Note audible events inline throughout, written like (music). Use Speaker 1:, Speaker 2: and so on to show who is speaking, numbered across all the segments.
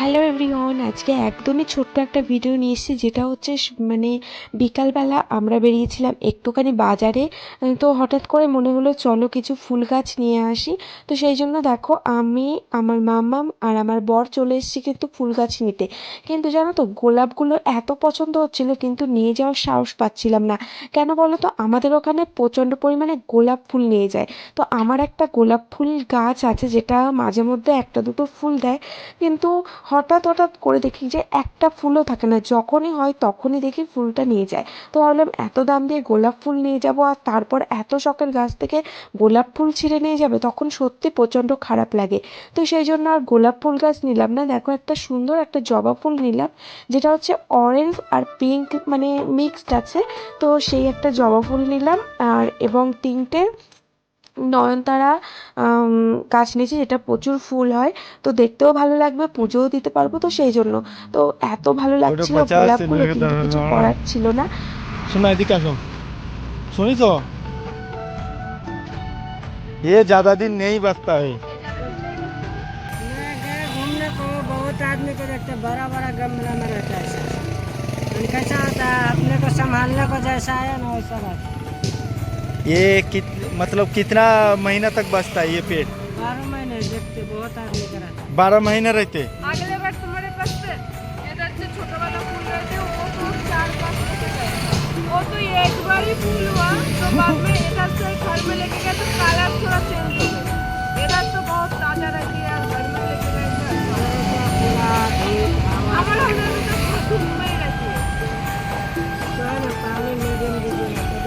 Speaker 1: Hello everyone আজকে একদমই ছোট্ট একটা ভিডিও নিয়ে এসেছি, যেটা হচ্ছে মানে বিকালবেলা আমরা বেরিয়েছিলাম একটুখানি বাজারে তো হঠাৎ করে মনে হলো চলো কিছু ফুল গাছ নিয়ে আসি। তো সেই জন্য দেখো আমি, আমার মামাম আর আমার বর চলে এসেছি কিন্তু ফুল গাছ নিতে। কিন্তু জানো তো, গোলাপগুলো এত পছন্দ হচ্ছিল কিন্তু নিয়ে যাওয়ার সাহস পাচ্ছিলাম না। কেন বলো তো, আমাদের ওখানে প্রচণ্ড পরিমাণে গোলাপ ফুল নিয়ে যায়। তো আমার একটা গোলাপ ফুল গাছ আছে, যেটা মাঝে মধ্যে একটা দুটো ফুল দেয়, কিন্তু হঠাৎ হঠাৎ করে দেখি যে একটা ফুলও থাকে না। যখনই হয় তখনই দেখি ফুলটা নিয়ে যায়। তো ভাবলাম এত দাম দিয়ে গোলাপ ফুল নিয়ে যাব আর তারপর এত শখের গাছ থেকে গোলাপ ফুল ছিঁড়ে নিয়ে যাবে, তখন সত্যি প্রচণ্ড খারাপ লাগে। তো সেই জন্য আর গোলাপ ফুল গাছ নিলাম না। দেখো একটা সুন্দর একটা জবা ফুল নিলাম, যেটা হচ্ছে অরেঞ্জ আর পিঙ্ক মানে মিক্সড আছে। তো সেই একটা জবা ফুল নিলাম আর এবং তিনটে নয়নতারা আম, গাছ নিয়েছি যেটা প্রচুর ফুল হয় তো দেখতেও ভালো লাগবে পুজোও দিতে পারবো তো সেই জন্য তো এত ভালো লাগছিল
Speaker 2: পঞ্চাশ,
Speaker 1: গোলাপগুলো
Speaker 2: এগুলো
Speaker 1: কিন্তু কিছু
Speaker 2: দাঁড়ানো।
Speaker 1: করার ছিল না
Speaker 2: শোনো এদিকে আসো শুনিস ये ज्यादा दिन नहीं बचता है
Speaker 3: मैं गया घूमने को बहुत आदमी को देखते बड़ा बड़ा गमला में रहता है सब। हम कैसा आता है अपने को संभालने को जैसा है ना वैसा रहता है
Speaker 2: ये कित, मतलब कितना महीना तक बचता है ये पेट
Speaker 3: बारह महीने देखते बहुत आदमी
Speaker 2: बारह महीने रहते?
Speaker 4: अगले बार तुम्हारे पास छोटा वाला फूल रहते वो तो चार वो तो एक बार ही फूल हुआ तो बाद में इधर से घर में लेके तो कलर थोड़ा चेंज हो गया। इधर तो बहुत ताज़ा रहती है घर में लेके गए तो हमारा तो में रहती है।
Speaker 3: पानी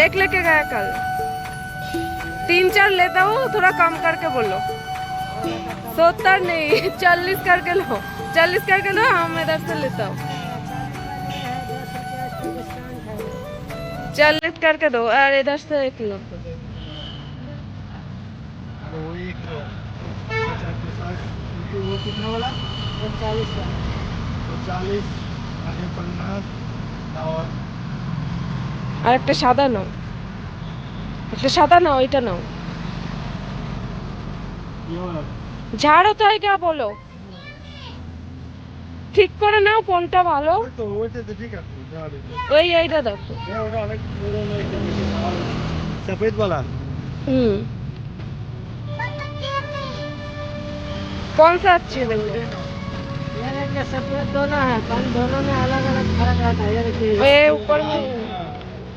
Speaker 4: एक लेके गया कल। तीन चार लेता हूँ थोड़ा कम करके बोलो। सत्तर नहीं चालीस करके लो। चालीस करके लो हम इधर से लेता हूँ। चालीस करके दो और इधर से एक लो।
Speaker 2: वो कितना वाला चालीस। आगे पन्नास और
Speaker 4: আর একটা সাদা নাও একটা সাদা নাও এটা নাও
Speaker 2: ये वाला
Speaker 4: ঝাড়ো তাই কে বলো ঠিক করে নাও কোনটা ভালো
Speaker 2: ওই তো ওইটা তো ঠিক আছে যাওয়া দিতে
Speaker 4: ওই এইটা দেখো
Speaker 2: ये ওটা অনেক পুরনো একটা सफेद वाला
Speaker 4: হুম कौन सा अच्छी लग रही है
Speaker 3: ये देखिए सफेद दोनों है पर दोनों में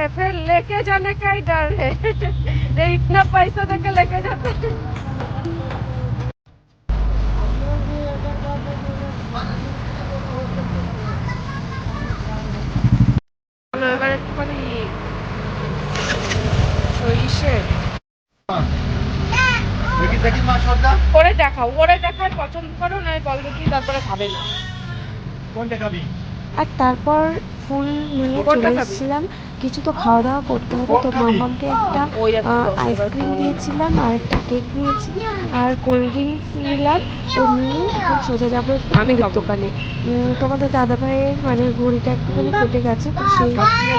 Speaker 3: है
Speaker 4: फिर लेके जाने का ही डर है ये इतना पैसा देके लेके जाते हैं চলো এবার একটুখানি ওই ইসে
Speaker 2: দেখি দেখি মা সর্দা
Speaker 4: করে দেখাও ওরে দেখার পছন্দ করো না বলবে কি তারপরে খাবে না
Speaker 2: কোনটা খাবি
Speaker 1: আর তারপর ফুল নিয়ে
Speaker 4: কোনটা
Speaker 1: চলে
Speaker 4: খাবি?
Speaker 1: এসেছিলাম কিছু তো খাওয়া দাওয়া করতে হবে। তো মামাকে একটা
Speaker 4: একটা
Speaker 1: আইসক্রিম দিয়েছিলাম আর একটা কেক দিয়েছি আর কোল্ড ড্রিঙ্কস নিলাম। তো নিয়ে এখন সোজা যাব
Speaker 4: আমি
Speaker 1: দোকানে। তোমাদের দাদা ভাইয়ের মানে ঘড়িটা একটুখানি কেটে গেছে তো সেই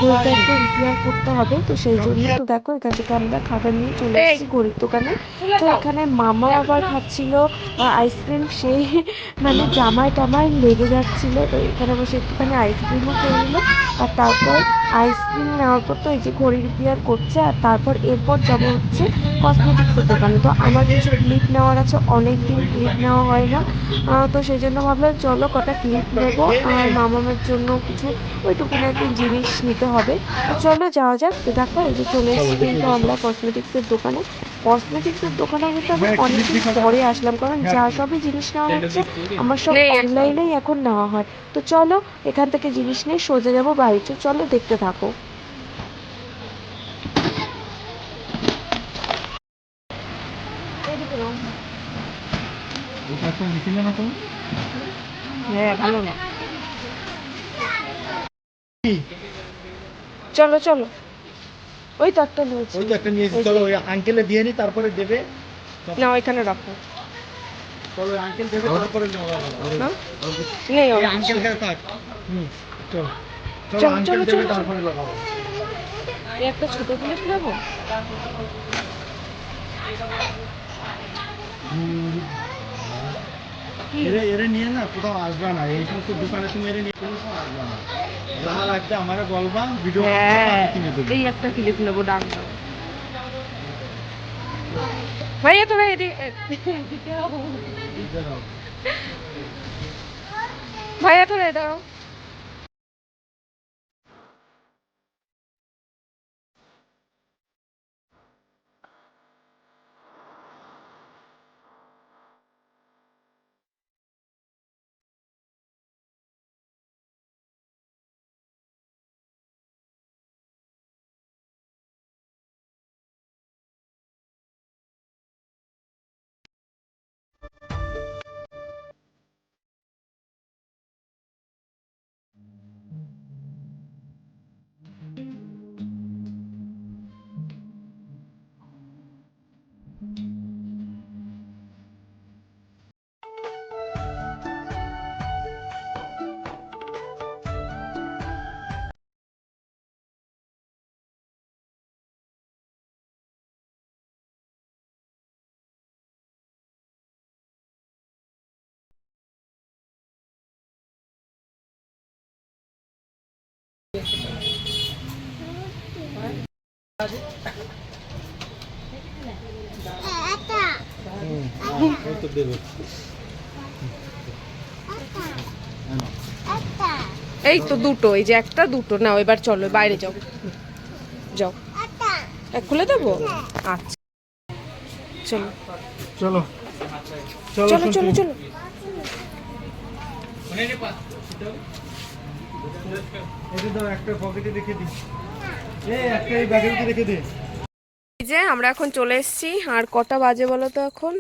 Speaker 1: ঘড়িটা একটু রিপেয়ার করতে হবে। তো সেই জন্য তো দেখো এখান থেকে আমরা খাবার নিয়ে চলে। এসেছি ঘড়ির দোকানে। তো এখানে মামা আবার খাচ্ছিল আইসক্রিম সেই মানে জামায় টামায় লেগে যাচ্ছিল। তো এখানে বসে একটুখানি আইসক্রিমও খেয়ে নিল। আর তারপর আইসক্রিম তো এই যে ঘড়ির বিয়ার করছে আর তারপর এরপর যাব হচ্ছে কসমেটিক্সের দোকানে। তো আমার কিছু ক্লিপ নেওয়ার আছে অনেক দিন ক্লিপ নেওয়া হয় না। তো সেই জন্য ভাবলাম চলো কটা ক্লিপ নেব। আর মামামের জন্য কিছু ওইটুকুনি একটু জিনিস নিতে হবে। তো চলো যাওয়া যাক। তো দেখো এই যে চলে এসেছি কিন্তু আমরা কসমেটিক্সের দোকানে। কসমেটিক্সের দোকানে কিন্তু আমি অনেকদিন পরে আসলাম কারণ যা সবই জিনিস নেওয়া হচ্ছে আমার সব অনলাইনেই এখন নেওয়া হয়। তো চলো এখান থেকে জিনিস নিয়ে সোজা যাব বাড়িতে। চলো দেখতে থাকো।
Speaker 3: হ্যাঁ ভালো না।
Speaker 1: চলো চলো। ওই তো একটা নিয়েছি
Speaker 2: ওই তো একটা নিয়েছি চলো ওই আঙ্কেলে দিয়ে নি তারপরে দেবে।
Speaker 1: না ওইখানে রাখো।
Speaker 2: চলো আঙ্কেল দেবে তারপরে
Speaker 1: নেই
Speaker 2: ওই আঙ্কেল কাছে থাক। হুম চলো। চলো
Speaker 1: চলো,
Speaker 2: আঙ্কেল দেবে তারপরে লাগাবো।
Speaker 1: এই একটা ছোট ক্লিপ নেব?
Speaker 2: এরে এরে নিয়ে না কোথাও আসবে না এই সমস্ত দোকানে তুমি এরে নিয়ে কোনো সময় আসবে না যা লাগবে আমারে বলবা ভিডিও
Speaker 1: হ্যাঁ
Speaker 2: কিনে দেবো
Speaker 1: এই একটা ক্লিপ নেব ডাক দাও ভাইয়া তোরা এদিকে ভাইয়া তোরা দাও
Speaker 2: ওই তো দেবে
Speaker 1: এই তো দুটো এই যে একটা দুটো। নাও এবার চলো বাইরে যাও। যাও। এক খুলে দেবো? আচ্ছা। চলো।
Speaker 2: চলো। চলো
Speaker 1: চলো চলো চলো।
Speaker 2: এই
Speaker 1: যে, আমরা এখন চলে এসেছি। আর কটা বাজে বলো তো এখন?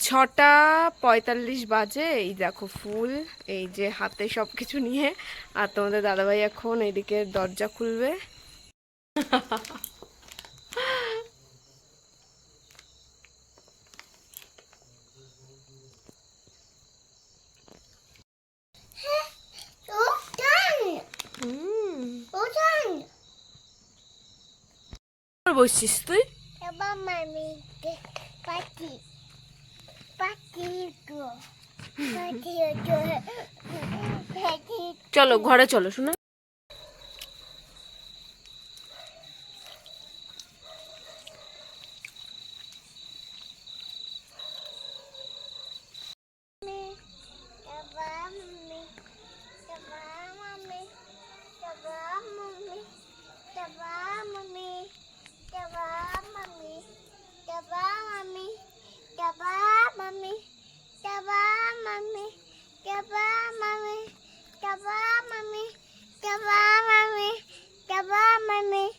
Speaker 1: ছটা পঁয়তাল্লিশ বাজে। এই দেখো ফুল, এই যে হাতে সব কিছু নিয়ে। আর তোমাদের দাদাভাই এখন এইদিকে দরজা খুলবে। (laughs)
Speaker 5: itu তুই
Speaker 1: চলো ঘরে চলো শোনা
Speaker 5: Jabba, mommy. Jabba, mommy. Jabba, mommy. Jabba, mommy.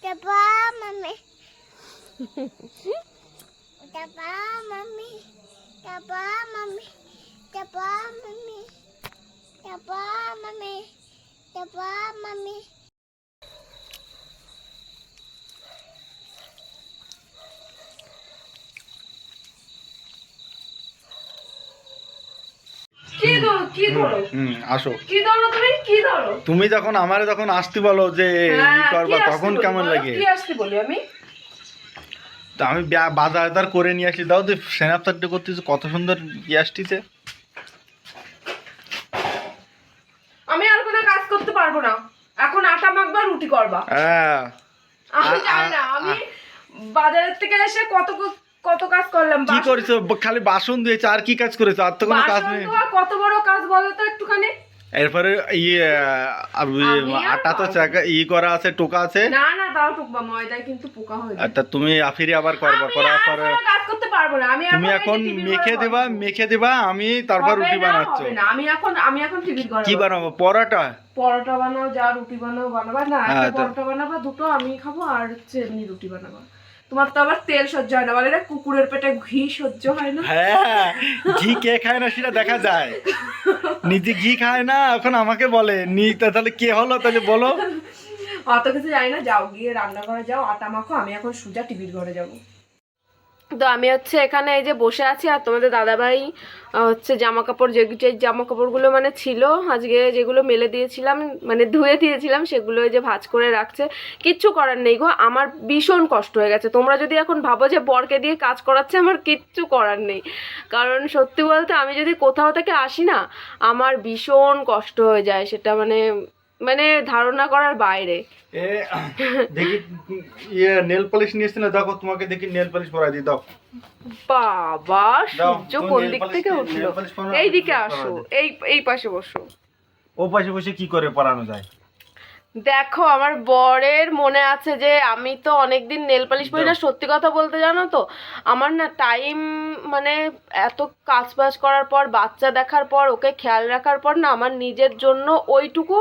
Speaker 5: Jabba, mommy. Jabba, mommy. Jabba, mommy. Jabba,
Speaker 4: mommy. Jabba, mommy. Jabba,
Speaker 2: mommy. আসো।
Speaker 4: কি ধরো তুমি? কি ধরো?
Speaker 2: তুমি যখন আমারে তখন আসতে বলো যে ই
Speaker 4: হ্যাঁ,
Speaker 2: করবা তখন কেমন লাগে?
Speaker 4: কি আসতে বলি আমি?
Speaker 2: তো আমি বাজার করে নিয়ে আসি। দাও তো স্ন্যাপচাটটা করতেছে কত সুন্দর ইয়ে আসতেছে।
Speaker 4: আমি আর কোনো কাজ করতে পারব না। এখন আটা মাখবা রুটি করবা।
Speaker 2: হ্যাঁ।
Speaker 4: আমি জানি না আমি বাজারের থেকে এসে কত কত কাজ করলাম
Speaker 2: কি করেছ? খালি বাসন ধুয়েছো আর কি কাজ করেছ? আর তো কোনো কাজ নেই।
Speaker 4: কত বড় কাজ বলো তো একটুখানি?
Speaker 2: এরপরে ইয়ে আটা তো ই করা আছে টোকা আছে।
Speaker 4: না না তাও টুকবা ময়দায় কিন্তু পোকা হয়ে
Speaker 2: তা তুমি ফিরে আবার করবা করার পরে
Speaker 4: কাজ করতে পারব না। আমি
Speaker 2: তুমি এখন মেখে দেবা মেখে দেবা আমি তারপর রুটি বানাচ্ছ।
Speaker 4: না। আমি এখন আমি এখন টিভির ঘরে
Speaker 2: কি বানাবো? পরোটা?
Speaker 4: পরোটা বানাও যা রুটি বানাও বানাবা। না একটা পরোটা বানাবা দুটো আমি খাব আর হচ্ছে এমনি রুটি বানাবা। তোমার তো আবার তেল সহ্য হয় না বলে না কুকুরের পেটে ঘি সহ্য হয় না?
Speaker 2: হ্যাঁ ঘি কে খায় না সেটা দেখা যায়। নিজে ঘি খায় না এখন আমাকে বলে নি তাহলে কে হলো? তাহলে বলো।
Speaker 4: অত কিছু জানি না যাও গিয়ে রান্না করে যাও আটা মাখো আমি এখন সুজা টিভির ঘরে যাব। তো আমি হচ্ছে এখানে এই যে বসে আছি আর তোমাদের দাদাভাই হচ্ছে জামা কাপড় যে জামা কাপড়গুলো মানে ছিল। আজকে যেগুলো মেলে দিয়েছিলাম মানে ধুয়ে দিয়েছিলাম, সেগুলো যে ভাঁজ করে রাখছে। কিচ্ছু করার নেই গো, আমার ভীষণ কষ্ট হয়ে গেছে। তোমরা যদি এখন ভাবো যে বরকে দিয়ে কাজ করাচ্ছে, আমার কিচ্ছু করার নেই। কারণ সত্যি বলতে আমি যদি কোথাও থেকে আসি না, আমার ভীষণ কষ্ট হয়ে যায়। সেটা মানে মানে ধারণা করার বাইরে।
Speaker 2: এ দেখি ইয়ে নেল পলিশ নিয়ে এসছি না দেখো তোমাকে দেখি নেল পলিশ পরাই দিই দাও।
Speaker 4: বাবা সূর্য কোন দিক থেকে উঠল? এই দিকে আসো এই এই পাশে বসো।
Speaker 2: ও পাশে বসে কি করে পরানো যায়?
Speaker 4: দেখো আমার বরের মনে আছে যে আমি তো অনেকদিন নেল পালিশ পরি না। সত্যি কথা বলতে জানো তো আমার না টাইম মানে এত কাজ বাজ করার পর বাচ্চা দেখার পর ওকে খেয়াল রাখার পর না আমার নিজের জন্য ওইটুকু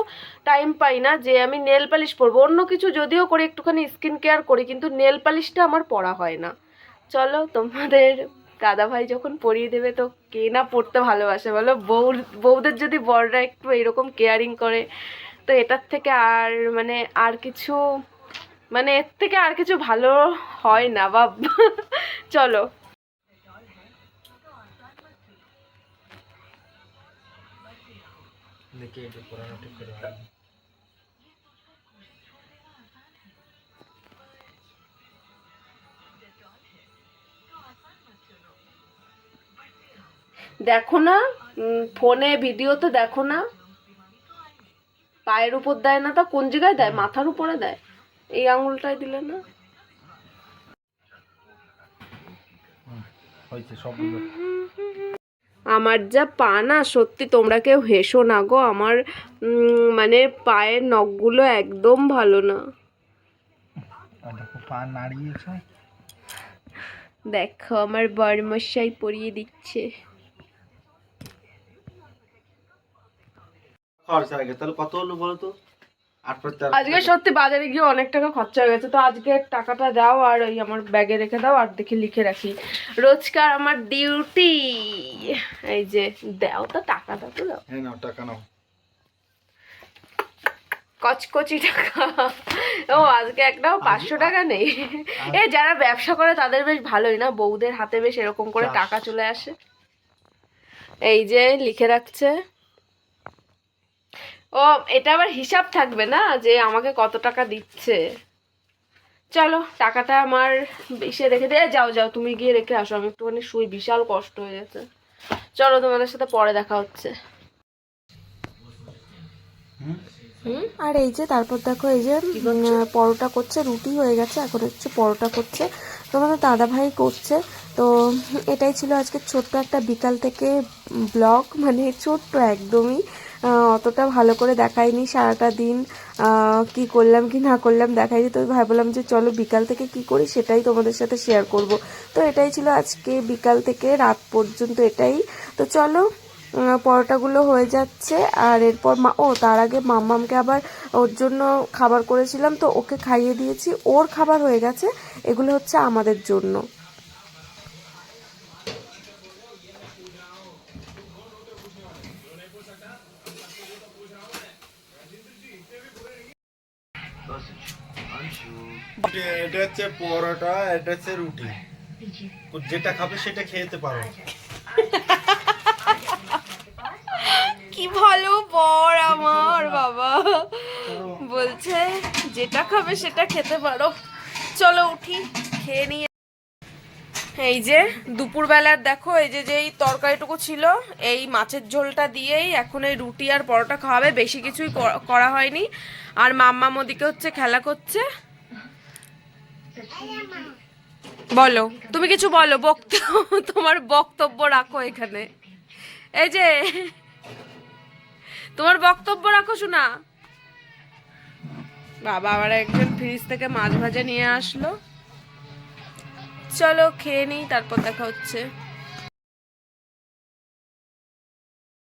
Speaker 4: টাইম পাই না যে আমি নেল পালিশ পরবো। অন্য কিছু যদিও করি একটুখানি স্কিন কেয়ার করি কিন্তু নেল পালিশটা আমার পরা হয় না। চলো তোমাদের দাদা ভাই যখন পরিয়ে দেবে তো কে না পড়তে ভালোবাসে বলো? বউ বউদের যদি বররা একটু এরকম কেয়ারিং করে তো এটার থেকে আর মানে আর কিছু মানে এর থেকে আর কিছু ভালো হয় না বা চলো।
Speaker 2: দেখি এটা পরানো ঠিক করে
Speaker 4: দেখো না ফোনে ভিডিও তো দেখো না। পায়ের উপর দেয় না তা কোন জায়গায় দেয়? মাথার উপরে দেয়? এই আঙুলটায় দিলে না? আমার যা পা না সত্যি তোমরা কেউ হেসো না গো। আমার মানে পায়ের নখগুলো একদম ভালো না।
Speaker 2: দেখো
Speaker 4: আমার বরমশাই পরিয়ে দিচ্ছে।
Speaker 2: খরচা আগে। তাহলে কত হলো বলো তো?
Speaker 4: আজকে সত্যি বাজারে গিয়ে অনেক টাকা খরচা হয়ে গেছে তো আজকে টাকাটা দাও আর ওই আমার ব্যাগে রেখে দাও আর দেখে লিখে রাখি। রোজকার আমার ডিউটি। এই যে দাও তো টাকাটা তো দাও।
Speaker 2: হ্যাঁ নাও টাকা নাও।
Speaker 4: কচকচি টাকা। ও আজকে একটাও পাঁচশো টাকা নেই। এ যারা ব্যবসা করে তাদের বেশ ভালোই না? বউদের হাতে বেশ এরকম করে টাকা চলে আসে। এই যে লিখে রাখছে। ও এটা আবার হিসাব থাকবে না যে আমাকে কত টাকা দিচ্ছে। চলো টাকাটা আমার এসে রেখে দিয়ে যাও যাও তুমি গিয়ে রেখে আসো। আমি একটুখানি শুই বিশাল কষ্ট হয়ে গেছে চলো তোমাদের সাথে পরে দেখা হচ্ছে।
Speaker 1: আর এই যে তারপর দেখো এই যে পরোটা করছে রুটি হয়ে গেছে। এখন হচ্ছে পরোটা করছে। তোমাদের দাদা ভাই করছে। তো এটাই ছিল আজকে ছোট্ট একটা বিকাল থেকে ব্লগ। মানে ছোট্ট একদমই। অতটা ভালো করে দেখাইনি সারাটা দিন কি করলাম কি না করলাম দেখাইনি তো ভাবলাম যে চলো বিকাল থেকে কি করি সেটাই তোমাদের সাথে শেয়ার করব। তো এটাই ছিল আজকে বিকাল থেকে রাত পর্যন্ত এটাই। তো চলো পরোটাগুলো হয়ে যাচ্ছে। আর এরপর মা, ও, তার আগে মাম্মামকে আবার ওর জন্য খাবার করেছিলাম। তো ওকে খাইয়ে দিয়েছি। ওর খাবার হয়ে গেছে। এগুলো হচ্ছে আমাদের জন্য।
Speaker 2: এটা হচ্ছে পরোটা এটা হচ্ছে রুটি। যেটা খাবে সেটা খেতে পারো।
Speaker 4: কি ভালো বর আমার বাবা। বলছে যেটা খাবে সেটা খেতে পারো। চলো উঠি খেয়ে নিয়ে এই যে দুপুরবেলার দেখো, এই যে যেই তরকারিটুকু ছিল, এই মাছের ঝোলটা দিয়েই এখন এই রুটি আর পরোটা খাওয়াবে, বেশি কিছুই করা- হয়নি। আর মাম্মা মোদিকে হচ্ছে খেলা করছে। বলো, তুমি কিছু বলো বক্তব্য তোমার বক্তব্য রাখো এখানে। এই যে, তোমার বক্তব্য রাখো, শোনা। বাবা আবার একজন ফ্রিজ থেকে মাছ ভাজা নিয়ে আসলো। চলো খেয়ে নিই তারপর দেখা হচ্ছে।